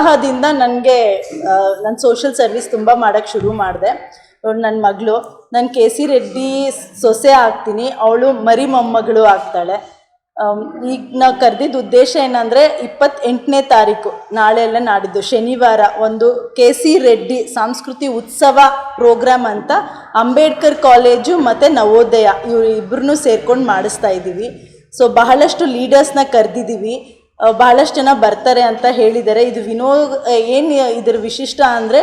ಉತ್ಸಾಹದಿಂದ ನನಗೆ ನನ್ನ ಸೋಷಿಯಲ್ ಸರ್ವಿಸ್ ತುಂಬ ಮಾಡೋಕ್ಕೆ ಶುರು ಮಾಡಿದೆ. ನನ್ನ ಮಗಳು, ನಾನು ಕೆ ಸಿ ರೆಡ್ಡಿ ಸೊಸೆ ಆಗ್ತೀನಿ, ಅವಳು ಮರಿ ಮೊಮ್ಮಗಳು ಆಗ್ತಾಳೆ. ಈಗ ನಾವು ಕರೆದಿದ್ದ ಉದ್ದೇಶ ಏನಂದರೆ ಇಪ್ಪತ್ತೆಂಟನೇ ತಾರೀಕು ನಾಳೆ ಎಲ್ಲ ನಾಡಿದ್ದು ಶನಿವಾರ ಒಂದು ಕೆ ಸಿ ರೆಡ್ಡಿ ಸಾಂಸ್ಕೃತಿ ಉತ್ಸವ ಪ್ರೋಗ್ರಾಮ್ ಅಂತ ಅಂಬೇಡ್ಕರ್ ಕಾಲೇಜು ಮತ್ತು ನವೋದಯ ಇವರು ಇಬ್ಬರನ್ನೂ ಸೇರ್ಕೊಂಡು ಮಾಡಿಸ್ತಾ ಇದ್ದೀವಿ ಸೊ ಬಹಳಷ್ಟು ಲೀಡರ್ಸ್ನ ಕರೆದಿದ್ದೀವಿ ಬಹಳಷ್ಟು ಜನ ಬರ್ತಾರೆ ಅಂತ ಹೇಳಿದ್ದಾರೆ. ಇದು ವಿನೋ ಏನು ಇದರ ವಿಶಿಷ್ಟ ಅಂದರೆ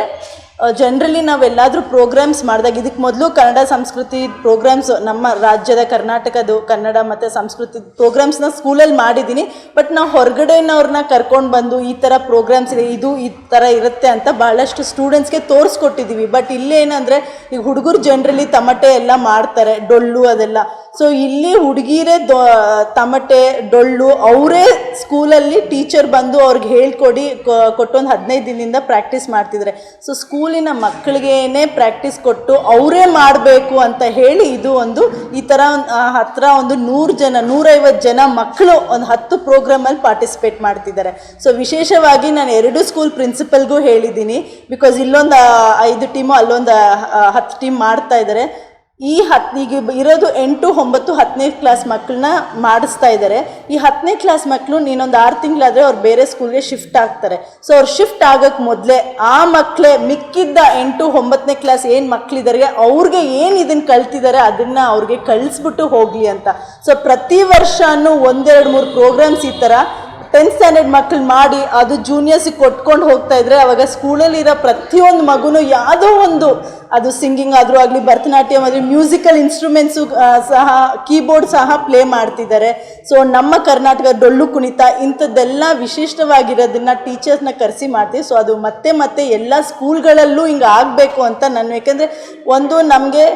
ಜನರಲಿ ನಾವೆಲ್ಲಾದರೂ ಪ್ರೋಗ್ರಾಮ್ಸ್ ಮಾಡಿದಾಗ ಇದಕ್ಕೆ ಮೊದಲು ಕನ್ನಡ ಸಂಸ್ಕೃತಿ ಪ್ರೋಗ್ರಾಮ್ಸ್ ನಮ್ಮ ರಾಜ್ಯದ ಕರ್ನಾಟಕದ್ದು, ಕನ್ನಡ ಮತ್ತು ಸಂಸ್ಕೃತಿ ಪ್ರೋಗ್ರಾಮ್ಸ್ನ ಸ್ಕೂಲಲ್ಲಿ ಮಾಡಿದ್ದೀನಿ. ಬಟ್ ನಾವು ಹೊರಗಡೆನವ್ರನ್ನ ಕರ್ಕೊಂಡು ಬಂದು ಈ ಥರ ಪ್ರೋಗ್ರಾಮ್ಸ್ ಇದೆ, ಇದು ಈ ಥರ ಇರುತ್ತೆ ಅಂತ ಭಾಳಷ್ಟು ಸ್ಟೂಡೆಂಟ್ಸ್ಗೆ ತೋರಿಸ್ಕೊಟ್ಟಿದ್ದೀವಿ ಬಟ್ ಇಲ್ಲೇನಂದರೆ, ಈಗ ಹುಡುಗರು ಜನರಲಿ ತಮಟೆ ಎಲ್ಲ ಮಾಡ್ತಾರೆ, ಡೊಳ್ಳು ಅದೆಲ್ಲ. ಸೊ ಇಲ್ಲಿ ಹುಡುಗಿರೇ ದೊ, ತಮಟೆ, ಡೊಳ್ಳು ಅವರೇ ಸ್ಕೂಲಲ್ಲಿ ಟೀಚರ್ ಬಂದು ಅವ್ರಿಗೆ ಹೇಳ್ಕೊಡಿ ಕೊಟ್ಟೊಂದು ಹದಿನೈದು ದಿನದಿಂದ ಪ್ರಾಕ್ಟೀಸ್ ಮಾಡ್ತಿದ್ದಾರೆ ಸೊ ಸ್ಕೂಲಿನ ಮಕ್ಕಳಿಗೇನೆ ಪ್ರಾಕ್ಟೀಸ್ ಕೊಟ್ಟು ಅವರೇ ಮಾಡಬೇಕು ಅಂತ ಹೇಳಿ ಇದು ಒಂದು ಈ ಥರ ಹತ್ರ ಒಂದು ನೂರು ಜನ ನೂರೈವತ್ತು ಜನ ಮಕ್ಕಳು ಒಂದು ಹತ್ತು ಪ್ರೋಗ್ರಾಮಲ್ಲಿ ಪಾರ್ಟಿಸಿಪೇಟ್ ಮಾಡ್ತಿದ್ದಾರೆ ಸೊ ವಿಶೇಷವಾಗಿ ನಾನು ಎರಡು ಸ್ಕೂಲ್ ಪ್ರಿನ್ಸಿಪಲ್ಗೂ ಹೇಳಿದ್ದೀನಿ. ಬಿಕಾಸ್ ಇಲ್ಲೊಂದು ಐದು ಟೀಮು ಅಲ್ಲೊಂದು ಹತ್ತು ಟೀಮ್ ಮಾಡ್ತಾ ಇದ್ದಾರೆ ಈ ಹತ್ ಈಗ ಇರೋದು ಎಂಟು, ಒಂಬತ್ತು, ಹತ್ತನೇ ಕ್ಲಾಸ್ ಮಕ್ಕಳನ್ನ ಮಾಡಿಸ್ತಾ ಇದ್ದಾರೆ ಈ ಹತ್ತನೇ ಕ್ಲಾಸ್ ಮಕ್ಕಳು ನೀನೊಂದು ಆರು ತಿಂಗಳಾದರೆ ಅವ್ರು ಬೇರೆ ಸ್ಕೂಲ್ಗೆ ಶಿಫ್ಟ್ ಆಗ್ತಾರೆ. ಸೊ ಅವ್ರು ಶಿಫ್ಟ್ ಆಗೋಕ್ಕೆ ಮೊದಲೇ ಆ ಮಕ್ಕಳೇ ಮಿಕ್ಕಿದ್ದ ಎಂಟು, ಒಂಬತ್ತನೇ ಕ್ಲಾಸ್ ಏನು ಮಕ್ಕಳಿದ್ದಾರೆ ಅವ್ರಿಗೆ ಏನು ಇದನ್ನು ಕಲ್ತಿದ್ದಾರೆ ಅದನ್ನು ಅವ್ರಿಗೆ ಕಳಿಸ್ಬಿಟ್ಟು ಹೋಗಲಿ ಅಂತ. ಸೊ ಪ್ರತಿ ವರ್ಷವೂ ಒಂದೆರಡು ಮೂರು ಪ್ರೋಗ್ರಾಮ್ಸ್ ಈ ಥರ ಟೆಂತ್ ಸ್ಟ್ಯಾಂಡರ್ಡ್ ಮಕ್ಕಳು ಮಾಡಿ ಅದು ಜೂನಿಯರ್ಸಿಗೆ ಕೊಟ್ಕೊಂಡು ಹೋಗ್ತಾ ಇದ್ರೆ ಅವಾಗ ಸ್ಕೂಲಲ್ಲಿರೋ ಪ್ರತಿಯೊಂದು ಮಗುನು ಯಾವುದೋ ಒಂದು ಅದು ಸಿಂಗಿಂಗ್ ಆದರೂ ಆಗಲಿ, ಭರತನಾಟ್ಯಂ ಆಗಲಿ ಮ್ಯೂಸಿಕಲ್ ಇನ್ಸ್ಟ್ರೂಮೆಂಟ್ಸು ಸಹ ಕೀಬೋರ್ಡ್ ಸಹ ಪ್ಲೇ ಮಾಡ್ತಿದ್ದಾರೆ. ಸೊ ನಮ್ಮ ಕರ್ನಾಟಕ ಡೊಳ್ಳು ಕುಣಿತ ಇಂಥದ್ದೆಲ್ಲ ವಿಶಿಷ್ಟವಾಗಿರೋದನ್ನ ಟೀಚರ್ಸ್ನ ಕರೆಸಿ ಮಾಡ್ತೀವಿ. ಸೊ ಅದು ಮತ್ತೆ ಮತ್ತೆ ಎಲ್ಲ ಸ್ಕೂಲ್ಗಳಲ್ಲೂ ಹಿಂಗೆ ಆಗಬೇಕು ಅಂತ ನಾನು ಯಾಕೆಂದರೆ ಒಂದು ನಮಗೆ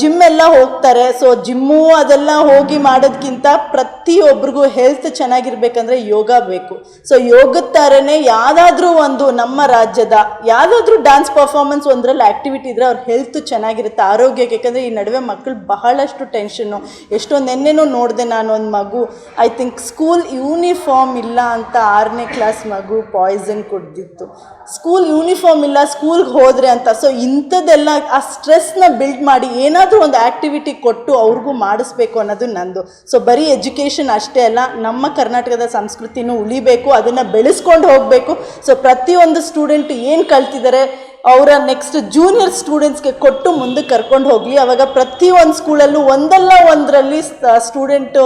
ಜಿಮ್ ಎಲ್ಲ ಹೋಗ್ತಾರೆ. ಸೊ ಜಿಮ್ಮು ಅದೆಲ್ಲ ಹೋಗಿ ಮಾಡೋದಕ್ಕಿಂತ ಪ್ರತಿಯೊಬ್ಬರಿಗೂ ಹೆಲ್ತ್ ಚೆನ್ನಾಗಿರ್ಬೇಕಂದ್ರೆ ಯೋಗ ಬೇಕು. ಸೊ ಯೋಗದ ಥರನೇ ಯಾವುದಾದ್ರೂ ಒಂದು ನಮ್ಮ ರಾಜ್ಯದ, ಯಾವುದಾದ್ರೂ ಡ್ಯಾನ್ಸ್ ಪರ್ಫಾರ್ಮೆನ್ಸ್ ಒಂದರಲ್ಲಿ ಆ್ಯಕ್ಟಿವಿಟಿ ಇದ್ದರೆ ಅವ್ರ ಹೆಲ್ತ್ ಚೆನ್ನಾಗಿರುತ್ತೆ, ಆರೋಗ್ಯಕ್ಕೆ. ಯಾಕಂದರೆ ಈ ನಡುವೆ ಮಕ್ಕಳು ಬಹಳಷ್ಟು ಟೆನ್ಷನ್ನು ಎಷ್ಟೋ ನೆನ್ನೆನೂ ನೋಡಿದೆ ನಾನು ಒಂದು ಮಗು. ಐ ಥಿಂಕ್ ಸ್ಕೂಲ್ ಯೂನಿಫಾರ್ಮ್ ಇಲ್ಲ ಅಂತ ಆರನೇ ಕ್ಲಾಸ್ ಮಗು ಪಾಯ್ಸನ್ ಕುಡ್ದಿತ್ತು ಸ್ಕೂಲ್ ಯೂನಿಫಾರ್ಮ್ ಇಲ್ಲ ಸ್ಕೂಲ್ಗೆ ಹೋದರೆ ಅಂತ. ಸೊ ಇಂಥದ್ದೆಲ್ಲ ಆ ಸ್ಟ್ರೆಸ್ನ ಬಿಲ್ಡ್ ಮಾಡಿ ಏನಾದರೂ ಒಂದು ಆ್ಯಕ್ಟಿವಿಟಿ ಕೊಟ್ಟು ಅವ್ರಿಗೂ ಮಾಡಿಸ್ಬೇಕು ಅನ್ನೋದು ನಂದು. ಸೊ ಬರೀ ಎಜುಕೇಷನ್ ಅಷ್ಟೇ ಅಲ್ಲ, ನಮ್ಮ ಕರ್ನಾಟಕದ ಸಂಸ್ಕೃತಿನೂ ಉಳಿಬೇಕು, ಅದನ್ನು ಬೆಳೆಸ್ಕೊಂಡು ಹೋಗಬೇಕು. ಸೊ ಪ್ರತಿಯೊಂದು ಸ್ಟೂಡೆಂಟ್ ಏನು ಕಲ್ತಿದ್ದಾರೆ ಅವರ ನೆಕ್ಸ್ಟ್ ಜೂನಿಯರ್ ಸ್ಟೂಡೆಂಟ್ಸ್ಗೆ ಕೊಟ್ಟು ಮುಂದಕ್ಕೆ ಕರ್ಕೊಂಡು ಹೋಗಲಿ. ಅವಾಗ ಪ್ರತಿಯೊಂದು ಸ್ಕೂಲಲ್ಲೂ ಒಂದಲ್ಲ ಒಂದರಲ್ಲಿ ಸ್ಟೂಡೆಂಟು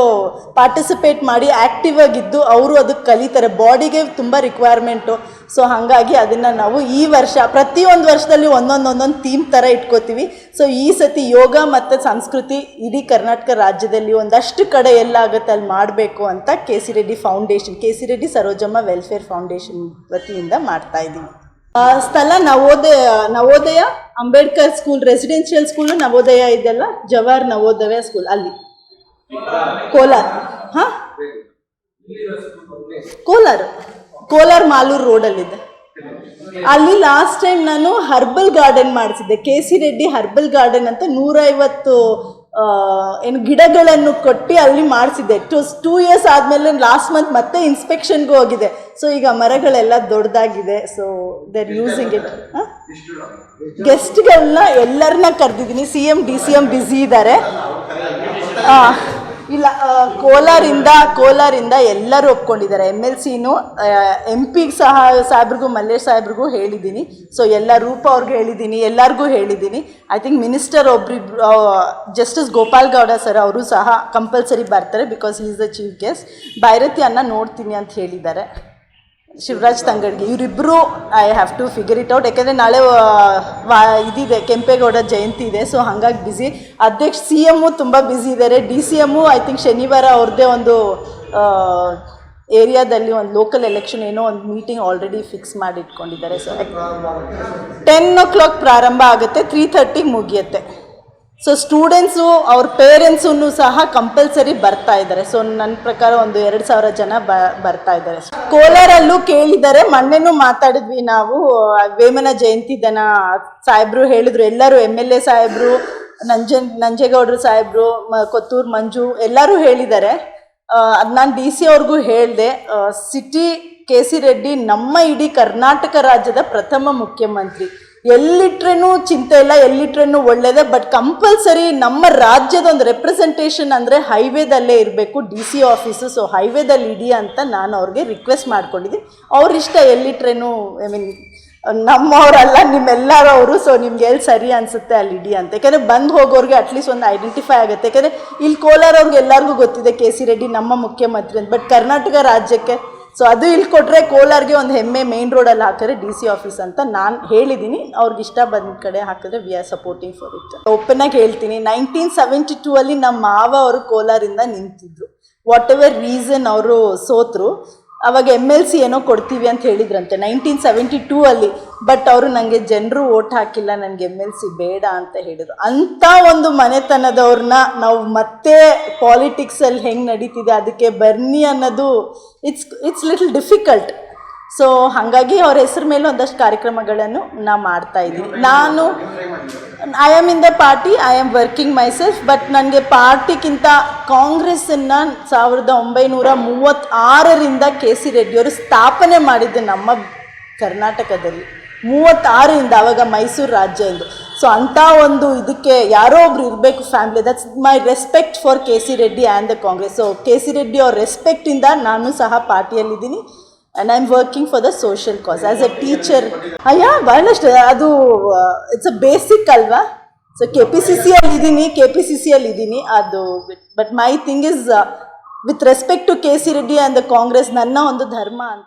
ಪಾರ್ಟಿಸಿಪೇಟ್ ಮಾಡಿ ಆ್ಯಕ್ಟಿವ್ ಆಗಿದ್ದು ಅವರು ಅದಕ್ಕೆ ಕಲಿತಾರೆ. ಬಾಡಿಗೆ ತುಂಬ ರಿಕ್ವೈರ್ಮೆಂಟು ಸೊ ಹಾಗಾಗಿ ಅದನ್ನು ನಾವು ಈ ವರ್ಷ, ಪ್ರತಿಯೊಂದು ವರ್ಷದಲ್ಲಿ ಒಂದೊಂದು ಒಂದೊಂದು ಥೀಮ್ ಥರ ಇಟ್ಕೋತೀವಿ. ಸೊ ಈ ಸತಿ ಯೋಗ ಮತ್ತು ಸಂಸ್ಕೃತಿ ಇಡೀ ಕರ್ನಾಟಕ ರಾಜ್ಯದಲ್ಲಿ ಒಂದಷ್ಟು ಕಡೆ ಎಲ್ಲಾಗುತ್ತೆ ಅಲ್ಲಿ ಮಾಡಬೇಕು ಅಂತ K C Reddy foundation K C Reddy Sarojamma welfare foundation ವತಿಯಿಂದ ಮಾಡ್ತಾ ಇದ್ದೀವಿ. ಸ್ಥಳ Navodaya Navodaya, Ambedkar school residential school Navodaya ಇದೆಲ್ಲ ಜವಾಹರ್ ನವೋದಯ ಸ್ಕೂಲ್ ಅಲ್ಲಿ. ಕೋಲಾರ. ಹಾಂ? ಕೋಲಾರ. ಕೋಲಾರ ಮಾಲೂರು ರೋಡಲ್ಲಿದೆ. ಅಲ್ಲಿ ಲಾಸ್ಟ್ ಟೈಮ್ ನಾನು herbal garden ಮಾಡಿಸಿದ್ದೆ. K C Reddy herbal garden ಅಂತ ನೂರೈವತ್ತು ಏನು ಗಿಡಗಳನ್ನು ಕೊಟ್ಟು ಅಲ್ಲಿ ಮಾಡಿಸಿದ್ದೆ. ಟು ಟೂ ಇಯರ್ಸ್ ಆದಮೇಲೆ ಲಾಸ್ಟ್ ಮಂತ್ ಮತ್ತೆ ಇನ್ಸ್ಪೆಕ್ಷನ್ಗೂ ಹೋಗಿದೆ. ಸೊ ಈಗ ಮರಗಳೆಲ್ಲ ದೊಡ್ಡದಾಗಿದೆ. ಸೊ ಆರ್ ಯೂಸಿಂಗ್ ಇಟ್ ಗೆಸ್ಟ್ಗಳನ್ನ ಎಲ್ಲರನ್ನ ಕರೆದಿದ್ದೀನಿ. C M D C M busy ಇದ್ದಾರೆ. ಇಲ್ಲ ಕೋಲಾರಿಂದ ಕೋಲಾರಿಂದ ಎಲ್ಲರೂ ಒಪ್ಕೊಂಡಿದ್ದಾರೆ. ಎಂ ಎಲ್ ಸಿನೂ ಎಂ ಪಿ ಸಹ, ಸಾಹೇಬ್ರಿಗೂ, ಮಲ್ಲೇಶ್ ಸಾಹೇಬ್ರಿಗೂ ಹೇಳಿದ್ದೀನಿ. ಸೊ ಎಲ್ಲ ರೂಪ ಅವ್ರಿಗೆ ಹೇಳಿದ್ದೀನಿ, ಎಲ್ಲರಿಗೂ ಹೇಳಿದ್ದೀನಿ. ಐ ಥಿಂಕ್ ಮಿನಿಸ್ಟರ್ ಒಬ್ರಿಬ್ರು ಜಸ್ಟಿಸ್ ಗೋಪಾಲ್ ಗೌಡ ಸರ್ ಅವರು ಸಹ ಕಂಪಲ್ಸರಿ ಬರ್ತಾರೆ because is the chief guest Byrathi ಅನ್ನ ನೋಡ್ತೀನಿ ಅಂತ ಹೇಳಿದ್ದಾರೆ. ಶಿವರಾಜ್ ತಂಗಡ್ಗೆ ಇವರಿಬ್ಬರು I have to figure it out ಯಾಕೆಂದರೆ ನಾಳೆ ವಾ, ಇದಿದೆ, ಕೆಂಪೇಗೌಡ ಜಯಂತಿ ಇದೆ ಸೊ ಹಾಗಾಗಿ ಬ್ಯುಸಿ ಅಧ್ಯಕ್ಷ ಸಿ ಎಮ್ಮು ತುಂಬ ಬ್ಯುಸಿ ಇದ್ದಾರೆ D C M I think ಶನಿವಾರ ಅವ್ರದ್ದೇ ಒಂದು ಏರಿಯಾದಲ್ಲಿ ಒಂದು ಲೋಕಲ್ ಎಲೆಕ್ಷನ್ ಏನೋ ಒಂದು ಮೀಟಿಂಗ್ ಆಲ್ರೆಡಿ ಫಿಕ್ಸ್ ಮಾಡಿ ಇಟ್ಕೊಂಡಿದ್ದಾರೆ ಸೊ ಟೆನ್ ಓ ಕ್ಲಾಕ್ ಪ್ರಾರಂಭ ಆಗುತ್ತೆ ತ್ರೀ ಥರ್ಟಿಗೆ ಮುಗಿಯುತ್ತೆ. ಸೊ ಸ್ಟೂಡೆಂಟ್ಸು ಅವ್ರ ಪೇರೆಂಟ್ಸು ಸಹ ಕಂಪಲ್ಸರಿ ಬರ್ತಾ ಇದ್ದಾರೆ ಸೊ ನನ್ನ ಪ್ರಕಾರ ಒಂದು ಎರಡು ಸಾವಿರ ಜನ ಬ ಬರ್ತಾ ಇದ್ದಾರೆ ಕೋಲಾರಲ್ಲೂ ಕೇಳಿದ್ದಾರೆ ಮೊನ್ನೆನೂ ಮಾತಾಡಿದ್ವಿ ನಾವು ವೇಮನ ಜಯಂತಿ ದನ ಸಾಹೇಬ್ರು ಹೇಳಿದ್ರು ಎಲ್ಲರೂ ಎಂ ಎಲ್ ಎ ಸಾಹೇಬ್ರು ನಂಜನ್ ನಂಜೇಗೌಡರು ಸಾಹೇಬ್ರು ಕೊತ್ತೂರು ಮಂಜು ಎಲ್ಲರೂ ಹೇಳಿದ್ದಾರೆ ಅದು ನಾನು ಡಿ ಸಿ ಅವ್ರಿಗೂ ಹೇಳಿದೆ ಸಿಟಿ ಕೆ ಸಿ ರೆಡ್ಡಿ ನಮ್ಮ ಇಡೀ ಕರ್ನಾಟಕ ರಾಜ್ಯದ ಪ್ರಥಮ ಮುಖ್ಯಮಂತ್ರಿ. ಎಲ್ಲಿಟ್ರೇನು ಚಿಂತೆ ಇಲ್ಲ, ಎಲ್ಲಿಟ್ರೇನು ಒಳ್ಳೇದೇ ಬಟ್ ಕಂಪಲ್ಸರಿ ನಮ್ಮ ರಾಜ್ಯದ ಒಂದು ರೆಪ್ರೆಸೆಂಟೇಷನ್ ಅಂದರೆ ಹೈವೇದಲ್ಲೇ ಇರಬೇಕು ಡಿ ಸಿ ಆಫೀಸು ಸೊ ಹೈವೇದಲ್ಲಿ ಇಡಿ ಅಂತ ನಾನು ಅವ್ರಿಗೆ ರಿಕ್ವೆಸ್ಟ್ ಮಾಡ್ಕೊಂಡಿದ್ದೀನಿ. ಅವ್ರ ಇಷ್ಟ ಎಲ್ಲಿಟ್ರೇನು ಐ ಮೀನ್ ನಮ್ಮವರಲ್ಲ, ನಿಮ್ಮೆಲ್ಲರವರು ಸೊ ನಿಮ್ಗೆ ಎಲ್ಲಿ ಸರಿ ಅನಿಸುತ್ತೆ ಅಲ್ಲಿ ಇಡಿ ಅಂತ. ಯಾಕಂದರೆ ಬಂದು ಹೋಗೋರಿಗೆ ಅಟ್ಲೀಸ್ಟ್ ಒಂದು ಐಡೆಂಟಿಫೈ ಆಗುತ್ತೆ. ಯಾಕಂದರೆ ಇಲ್ಲಿ ಕೋಲಾರವ್ರಿಗೆ ಎಲ್ಲರಿಗೂ ಗೊತ್ತಿದೆ, ಕೆ ಸಿ ರೆಡ್ಡಿ ನಮ್ಮ ಮುಖ್ಯಮಂತ್ರಿ ಅಂತ. ಬಟ್ ಕರ್ನಾಟಕ ರಾಜ್ಯಕ್ಕೆ ಸೊ ಅದು ಇಲ್ಲಿ ಕೊಟ್ಟರೆ ಕೋಲಾರ್ಗೆ ಒಂದು ಹೆಮ್ಮೆ ಮೇನ್ ರೋಡಲ್ಲಿ ಹಾಕಿದ್ರೆ ಡಿ ಸಿ ಆಫೀಸ್ ಅಂತ ನಾನು ಹೇಳಿದ್ದೀನಿ ಅವ್ರಿಗೆ ಇಷ್ಟ ಬಂದ ಕಡೆ ಹಾಕಿದ್ರೆ we are supporting for it open ಆಗಿ ಹೇಳ್ತೀನಿ. ನೈನ್ಟೀನ್ ಸೆವೆಂಟಿ ಟೂ ಅಲ್ಲಿ ನಮ್ಮ ಮಾವ ಅವರು ಕೋಲಾರಿಂದ ನಿಂತಿದ್ರು. ವಾಟ್ ಎವರ್ ರೀಸನ್ ಅವರು ಸೋತರು, ಅವಾಗ ಎಂ ಎಲ್ ಸಿ ಏನೋ ಕೊಡ್ತೀವಿ ಅಂತ ಹೇಳಿದ್ರಂತೆ. ನೈನ್ಟೀನ್ ಸೆವೆಂಟಿ ಟೂ ಅಲ್ಲಿ ಬಟ್ ಅವರು ನನಗೆ ಜನರು ಓಟ್ ಹಾಕಿಲ್ಲ ನನಗೆ ಎಂ ಎಲ್ ಸಿ ಬೇಡ ಅಂತ ಹೇಳಿದರು. ಅಂಥ ಒಂದು ಮನೆತನದವ್ರನ್ನ ನಾವು ಮತ್ತೆ ಪಾಲಿಟಿಕ್ಸಲ್ಲಿ ಹೆಂಗೆ ನಡೀತಿದೆ ಅದಕ್ಕೆ ಬರ್ನಿ ಅನ್ನೋದು it's it's little difficult so ಹಾಗಾಗಿ ಅವ್ರ ಹೆಸರು ಮೇಲೆ ಒಂದಷ್ಟು ಕಾರ್ಯಕ್ರಮಗಳನ್ನು ನಾ ಮಾಡ್ತಾ ಇದ್ದೀನಿ ನಾನು I am in the party I am working myself but ನನಗೆ ಪಾರ್ಟಿಗಿಂತ ಕಾಂಗ್ರೆಸ್ಸನ್ನು ಸಾವಿರದ ಒಂಬೈನೂರ ಮೂವತ್ತಾರರಿಂದ ಕೆ ಸಿ ರೆಡ್ಡಿಯವರು ಸ್ಥಾಪನೆ ಮಾಡಿದ್ದು ನಮ್ಮ ಕರ್ನಾಟಕದಲ್ಲಿ. ಮೂವತ್ತಾರರಿಂದ ಅವಾಗ ಮೈಸೂರು ರಾಜ್ಯ ಎಂದು. ಸೊ ಅಂಥ ಒಂದು ಇದಕ್ಕೆ ಯಾರೋ ಒಬ್ರು ಇರಬೇಕು family that's my respect for K C Reddy and the Congress so K C Reddy ಅವ್ರ ರೆಸ್ಪೆಕ್ಟಿಂದ ನಾನು ಸಹ ಪಾರ್ಟಿಯಲ್ಲಿದ್ದೀನಿ and I am working for the social cause as a teacher ಅಯ್ಯ ಭಾಳಷ್ಟು ಅದು ಇಟ್ಸ್ ಅ ಬೇಸಿಕ್ ಅಲ್ವಾ? So K P C C ಅಲ್ಲಿ ಇದ್ದೀನಿ ಕೆ ಪಿ ಸಿ ಸಿ ಅಲ್ಲಿ ಇದ್ದೀನಿ ಅದು but my thing is with respect to K C Reddy and the Congress ನನ್ನ ಒಂದು ಧರ್ಮ ಅಂತ.